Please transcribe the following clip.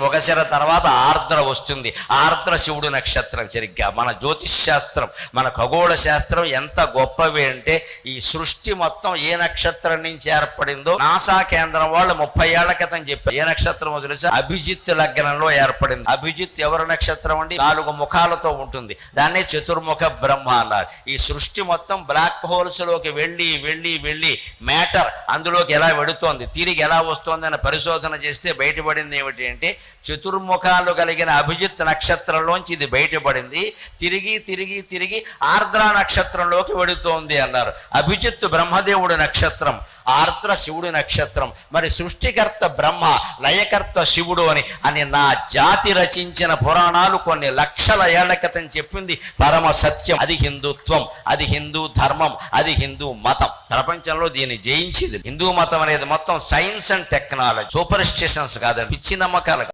ఒకశిర తర్వాత ఆర్ద్ర వస్తుంది. ఆర్ద్ర శివుడు నక్షత్రం సరిగ్గా. మన జ్యోతిష్ శాస్త్రం మన ఖగోళ శాస్త్రం ఎంత గొప్పవి అంటే ఈ సృష్టి మొత్తం ఏ నక్షత్రం నుంచి ఏర్పడిందో నాసా కేంద్రం వాళ్ళు ముప్పై ఏళ్ళ క్రితం చెప్పారు. ఏ నక్షత్రం తెలుసా? అభిజిత్ లగ్నంలో ఏర్పడింది. అభిజిత్ ఎవరి నక్షత్రం అండి? నాలుగు ముఖాలతో ఉంటుంది. దాన్నే చతుర్ముఖ బ్రహ్మ అన్నారు. ఈ సృష్టి మొత్తం బ్లాక్ హోల్స్లోకి వెళ్ళి వెళ్ళి వెళ్ళి మ్యాటర్ అందులోకి ఎలా వెడుతోంది తిరిగి ఎలా వస్తోంది అని పరిశోధన చేస్తే బయటపడింది ఏమిటి అంటే చతుర్ముఖాలు కలిగిన అభిజిత్ నక్షత్రంలోంచి ఇది బయటపడింది. తిరిగి తిరిగి తిరిగి ఆర్ద్ర నక్షత్రంలోకి వెడుతోంది అన్నారు. అభిజిత్ బ్రహ్మదేవుడి నక్షత్రం. ఆర్ద్ర శివుడి నక్షత్రం. మరి సృష్టికర్త బ్రహ్మ లయకర్త శివుడు అని అని నా జాతి రచించిన పురాణాలు కొన్ని లక్షల ఏళ్ళ క్రితం చెప్పింది. పరమ సత్యం అది హిందుత్వం అది హిందూ ధర్మం అది హిందూ మతం. ప్రపంచంలో దీన్ని జయించింది హిందూ మతం అనేది మొత్తం సైన్స్ అండ్ టెక్నాలజీ. సూపర్స్టిషన్స్ కాదండి పిచ్చి నమ్మకాలు కాదు.